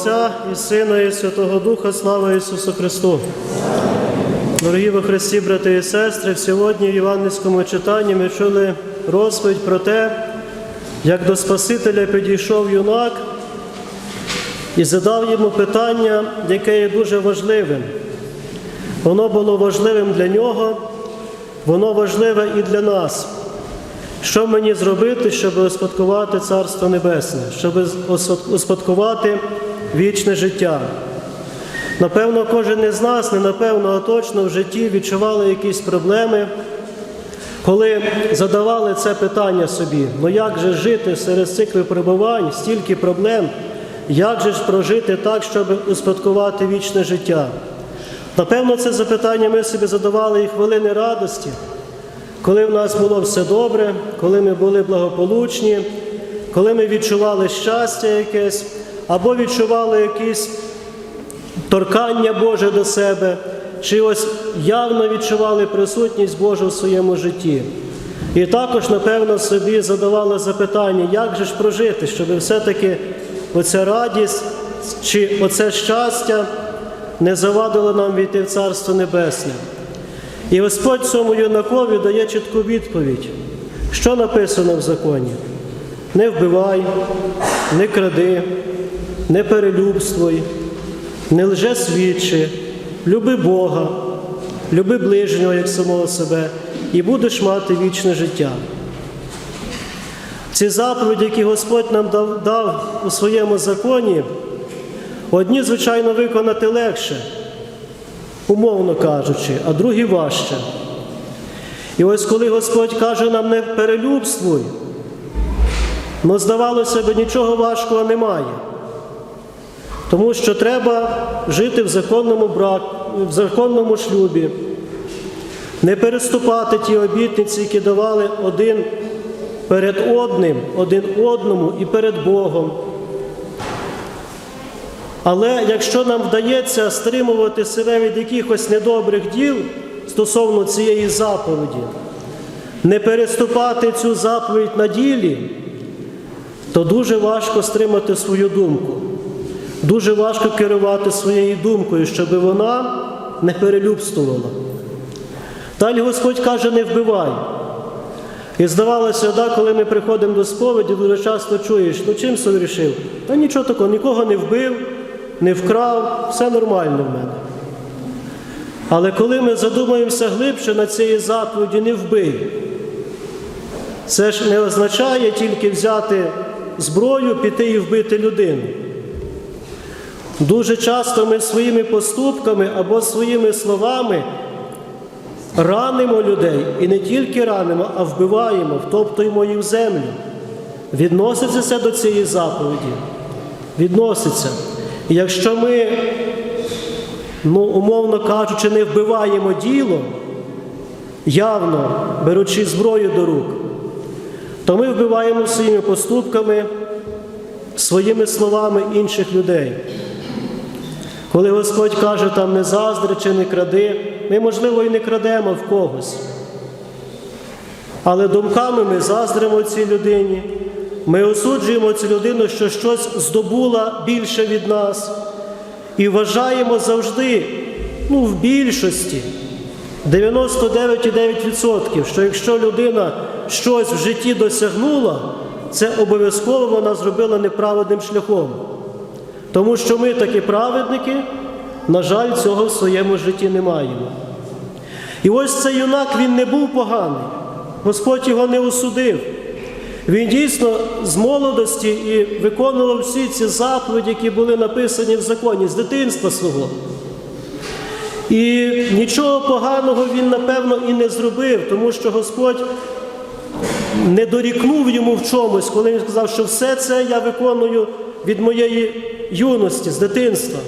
Отця і Сина, і Святого Духа, слава Ісусу Христу. Дорогі во Христі, брати і сестри, сьогодні в Івангельському читанні ми чули розповідь про те, як до Спасителя підійшов юнак і задав йому питання, яке є дуже важливим. Воно було важливим для нього, воно важливе і для нас. Що мені зробити, щоб успадкувати Царство Небесне, щоб успадкувати вічне життя? Напевно, кожен із нас, не напевно, а точно в житті відчували якісь проблеми, коли задавали це питання собі: ну як же жити серед цих випробувань, стільки проблем, як же ж прожити так, щоб успадкувати вічне життя? Напевно, це запитання ми собі задавали і хвилини радості, коли в нас було все добре, коли ми були благополучні, коли ми відчували щастя якесь, або відчували якісь торкання Боже до себе, чи ось явно відчували присутність Божу в своєму житті. І також, напевно, собі задавали запитання, як же ж прожити, щоб все-таки оця радість чи оце щастя не завадило нам війти в Царство Небесне. І Господь цьому юнакові дає чітку відповідь, що написано в законі: не вбивай, не кради, не перелюбствуй, не лжесвідчи, люби Бога, люби ближнього як самого себе, і будеш мати вічне життя. Ці заповіді, які Господь нам дав, у своєму законі, одні, звичайно, виконати легше, умовно кажучи, а другі важче. І ось коли Господь каже нам не перелюбствуй, ну, здавалося б, нічого важкого немає. Тому що треба жити в законному брак, в законному шлюбі, не переступати ті обітниці, які давали один перед одним, один одному і перед Богом. Але якщо нам вдається стримувати себе від якихось недобрих діл стосовно цієї заповіді, не переступати цю заповідь на ділі, то дуже важко стримати свою думку. Дуже важко керувати своєю думкою, щоб вона не перелюбствувала. Далі Господь каже, не вбивай. І здавалося, да, коли ми приходимо до сповіді, дуже часто чуєш, ну чим согрішив? Та нічого такого, нікого не вбив, не вкрав, все нормально в мене. Але коли ми задумаємося глибше на цієї заповіді, не вбий, це ж не означає тільки взяти зброю, піти і вбити людину. Дуже часто ми своїми поступками або своїми словами ранимо людей і не тільки ранимо, а вбиваємо, втоптуємо їх в землю. Відноситься це до цієї заповіді. Відноситься. І якщо ми, ну, умовно кажучи, не вбиваємо діло, явно беручи зброю до рук, то ми вбиваємо своїми поступками, своїми словами інших людей. Коли Господь каже, там не заздри чи не кради, ми, можливо, і не крадемо в когось. Але думками ми заздримо цій людині, ми осуджуємо цю людину, що щось здобула більше від нас. І вважаємо завжди, ну, в більшості, 99,9%, що якщо людина щось в житті досягнула, це обов'язково вона зробила неправедним шляхом. Тому що ми такі праведники, на жаль, цього в своєму житті не маємо. І ось цей юнак він не був поганий, Господь його не осудив. Він дійсно з молодості і виконував всі ці заповіді, які були написані в законі з дитинства свого. І нічого поганого він, напевно, і не зробив, тому що Господь не дорікнув йому в чомусь, коли він сказав, що все це я виконую від моєї юності, з дитинства.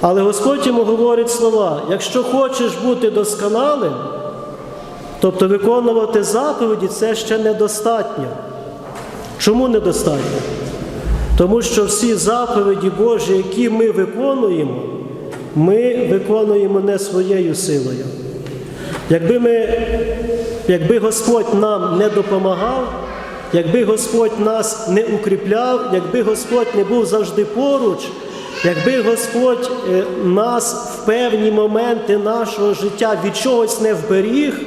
Але Господь йому говорить слова: якщо хочеш бути досконалим, тобто виконувати заповіді, це ще недостатньо. Чому недостатньо? Тому що всі заповіді Божі, які ми виконуємо, ми виконуємо не своєю силою. Якби, ми, якби Господь нам не допомагав, якби Господь нас не укріпляв, якби Господь не був завжди поруч, якби Господь е, нас в певні моменти нашого життя від чогось не вберіг,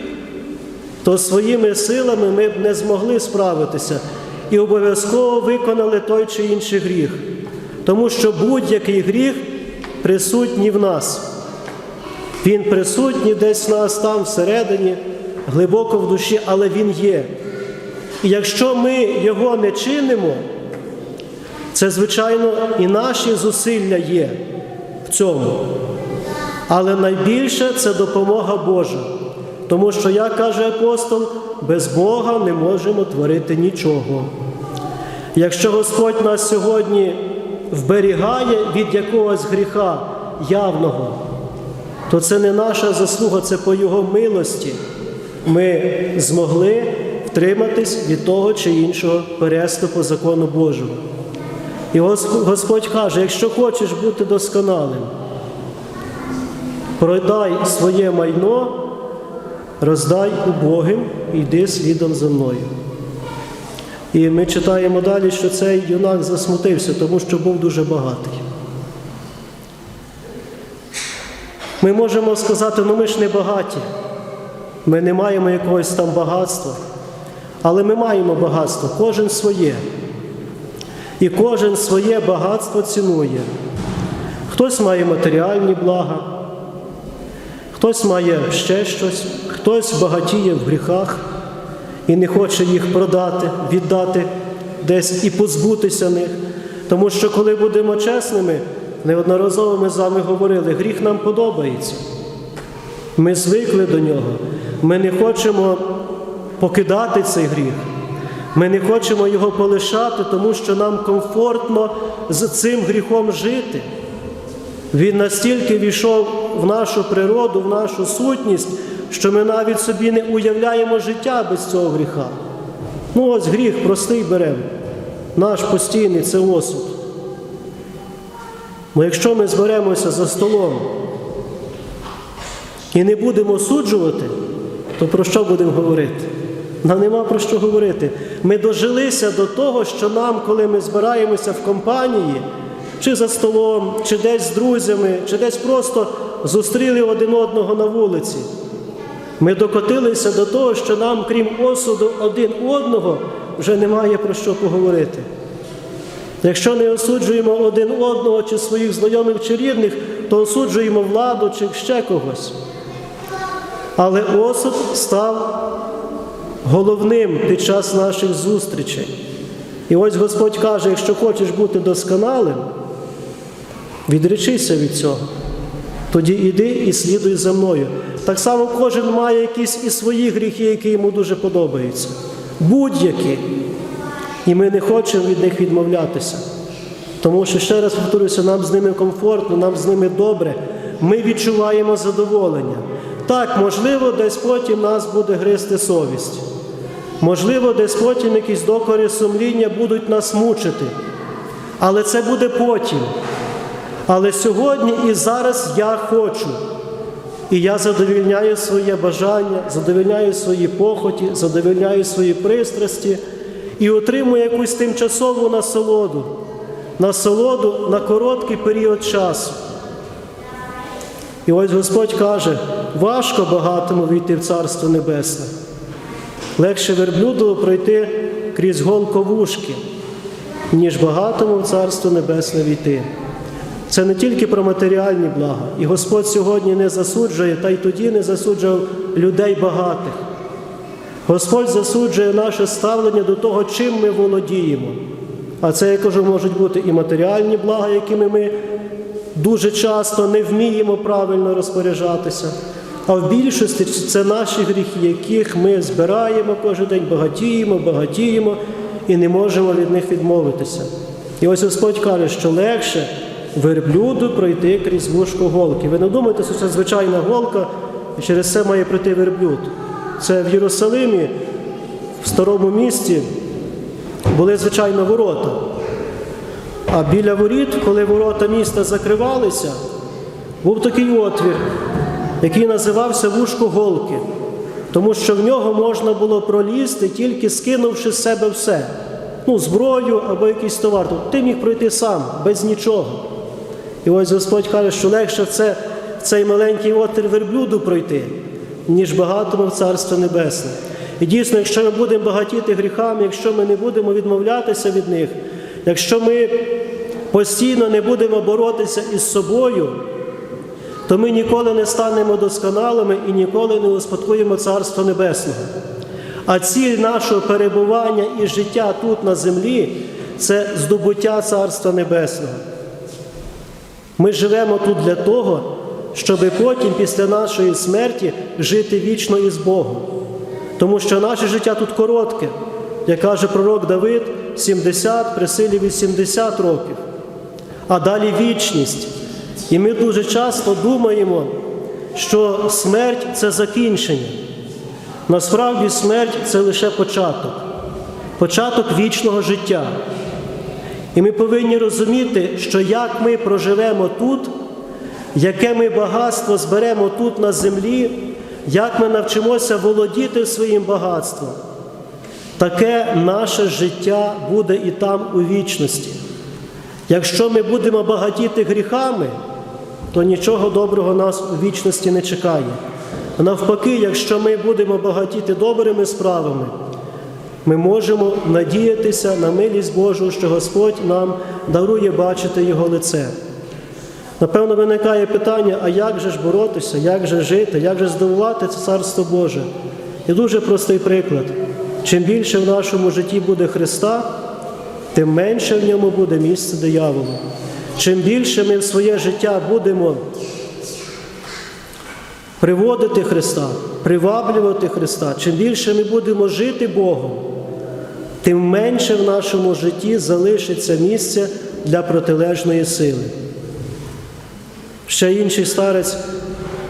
то своїми силами ми б не змогли справитися і обов'язково виконали той чи інший гріх. Тому що будь-який гріх присутній в нас. Він присутній десь в нас там всередині, глибоко в душі, але він є. І якщо ми його не чинимо, це, звичайно, і наші зусилля є в цьому. Але найбільше це допомога Божа. Тому що, як каже апостол, без Бога не можемо творити нічого. Якщо Господь нас сьогодні вберігає від якогось гріха явного, то це не наша заслуга, це по Його милості. Ми змогли втриматись від того чи іншого переступу закону Божого. І Господь каже: якщо хочеш бути досконалим, продай своє майно, роздай убогим і йди слідом за мною. І ми читаємо далі, що цей юнак засмутився, тому що був дуже багатий. Ми можемо сказати, ну ми ж не багаті, ми не маємо якогось там багатства, але ми маємо багатство, кожен своє. І кожен своє багатство цінує. Хтось має матеріальні блага, хтось має ще щось, хтось багатіє в гріхах і не хоче їх продати, віддати десь і позбутися них. Тому що, коли будемо чесними, неодноразово ми з вами говорили, гріх нам подобається. Ми звикли до нього. Ми не хочемо покидати цей гріх. Ми не хочемо його полишати, тому що нам комфортно з цим гріхом жити. Він настільки війшов в нашу природу, в нашу сутність, що ми навіть собі не уявляємо життя без цього гріха. Ну ось гріх простий беремо. Наш постійний це осуд. Бо якщо ми зберемося за столом і не будемо осуджувати, то про що будемо говорити? Нам нема про що говорити. Ми дожилися до того, що нам, коли ми збираємося в компанії, чи за столом, чи десь з друзями, чи десь просто зустріли один одного на вулиці. Ми докотилися до того, що нам, крім осуду один одного, вже немає про що поговорити. Якщо не осуджуємо один одного чи своїх знайомих чи рідних, то осуджуємо владу чи ще когось. Але осуд став головним під час наших зустрічей. І ось Господь каже: якщо хочеш бути досконалим, відречися від цього. Тоді іди і слідуй за мною. Так само кожен має якісь і свої гріхи, які йому дуже подобаються. Будь-які. І ми не хочемо від них відмовлятися. Тому що, ще раз повторюся, нам з ними комфортно, нам з ними добре. Ми відчуваємо задоволення. Так, можливо, десь потім нас буде гризти совість. Можливо, десь потім якісь докори сумління будуть нас мучити. Але це буде потім. Але сьогодні і зараз я хочу. І я задовільняю своє бажання, задовільняю свої похоті, задовільняю свої пристрасті і отримую якусь тимчасову насолоду, насолоду на короткий період часу. І ось Господь каже, важко багатому війти в Царство Небесне. Легше верблюду пройти крізь голковушки, ніж багатому в Царство Небесне війти. Це не тільки про матеріальні блага. І Господь сьогодні не засуджує, та й тоді не засуджував людей багатих. Господь засуджує наше ставлення до того, чим ми володіємо. А це, я кажу, можуть бути і матеріальні блага, якими ми дуже часто не вміємо правильно розпоряджатися. А в більшості це наші гріхи, яких ми збираємо кожен день, багатіємо, багатіємо і не можемо від них відмовитися. І ось Господь каже, що легше верблюду пройти крізь вушко голки. Ви не думайте, що це звичайна голка, і через це має пройти верблюд. Це в Єрусалимі, в старому місті, були, звичайно, ворота. А біля воріт, коли ворота міста закривалися, був такий отвір, який називався вушко голки, тому що в нього можна було пролізти, тільки скинувши з себе все. Ну, зброю або якийсь товар. Тобто Ти міг пройти сам, без нічого. І ось Господь каже, що легше це, цей маленький отвір верблюду пройти, ніж багатому в Царство Небесне. І дійсно, якщо ми будемо багатіти гріхами, якщо ми не будемо відмовлятися від них, якщо ми постійно не будемо боротися із собою, то ми ніколи не станемо досконалими і ніколи не успадкуємо Царство Небесного. А ціль нашого перебування і життя тут на землі це здобуття Царства Небесного. Ми живемо тут для того, щоб потім, після нашої смерті, жити вічно із Богом. Тому що наше життя тут коротке, як каже пророк Давид, 70 при силі 80 років, а далі вічність. І ми дуже часто думаємо, що смерть це закінчення. Насправді смерть це лише початок, початок вічного життя. І ми повинні розуміти, що як ми проживемо тут, яке ми багатство зберемо тут на землі, як ми навчимося володіти своїм багатством, таке наше життя буде і там у вічності. Якщо ми будемо багатіти гріхами, то нічого доброго нас у вічності не чекає. Навпаки, якщо ми будемо багатіти добрими справами, ми можемо надіятися на милість Божу, що Господь нам дарує бачити Його лице. Напевно, виникає питання, а як же ж боротися, як же жити, як же здобувати це Царство Боже? І дуже простий приклад. Чим більше в нашому житті буде Христа, тим менше в ньому буде місце дияволу. Чим більше ми в своє життя будемо приводити Христа, приваблювати Христа, чим більше ми будемо жити Богом, тим менше в нашому житті залишиться місця для протилежної сили. Ще інший старець,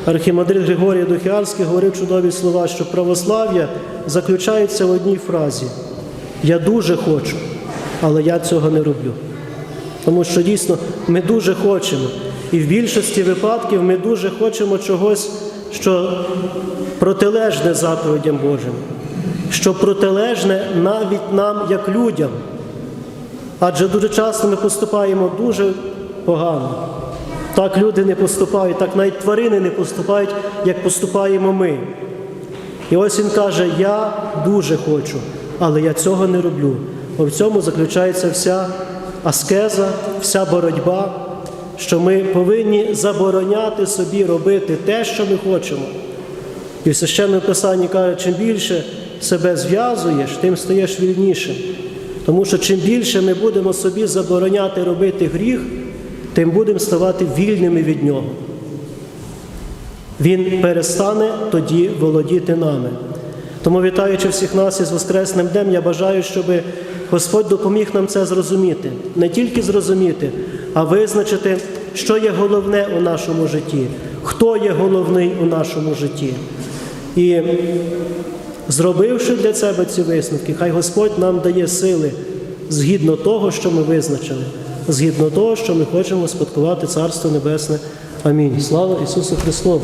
архімандрит Григорій Духіарський, говорив чудові слова, що православ'я заключається в одній фразі: Я дуже хочу, але я цього не роблю. Тому що дійсно ми дуже хочемо. І в більшості випадків ми дуже хочемо чогось, що протилежне заповідям Божим, що протилежне навіть нам, як людям. Адже дуже часто ми поступаємо дуже погано. Так люди не поступають, так навіть тварини не поступають, як поступаємо ми. І ось він каже: Я дуже хочу, але я цього не роблю. Бо в цьому заключається вся аскеза, вся боротьба, що ми повинні забороняти собі робити те, що ми хочемо. І в священному писанні каже, чим більше себе зв'язуєш, тим стаєш вільнішим. Тому що чим більше ми будемо собі забороняти робити гріх, тим будемо ставати вільними від нього. Він перестане тоді володіти нами. Тому, вітаючи всіх нас із Воскресним днем, я бажаю, щоб Господь допоміг нам це зрозуміти, не тільки зрозуміти, а визначити, що є головне у нашому житті, хто є головний у нашому житті. І зробивши для себе ці висновки, хай Господь нам дає сили згідно того, що ми визначили, згідно того, що ми хочемо спадкувати Царство Небесне. Амінь. Слава Ісусу Христу!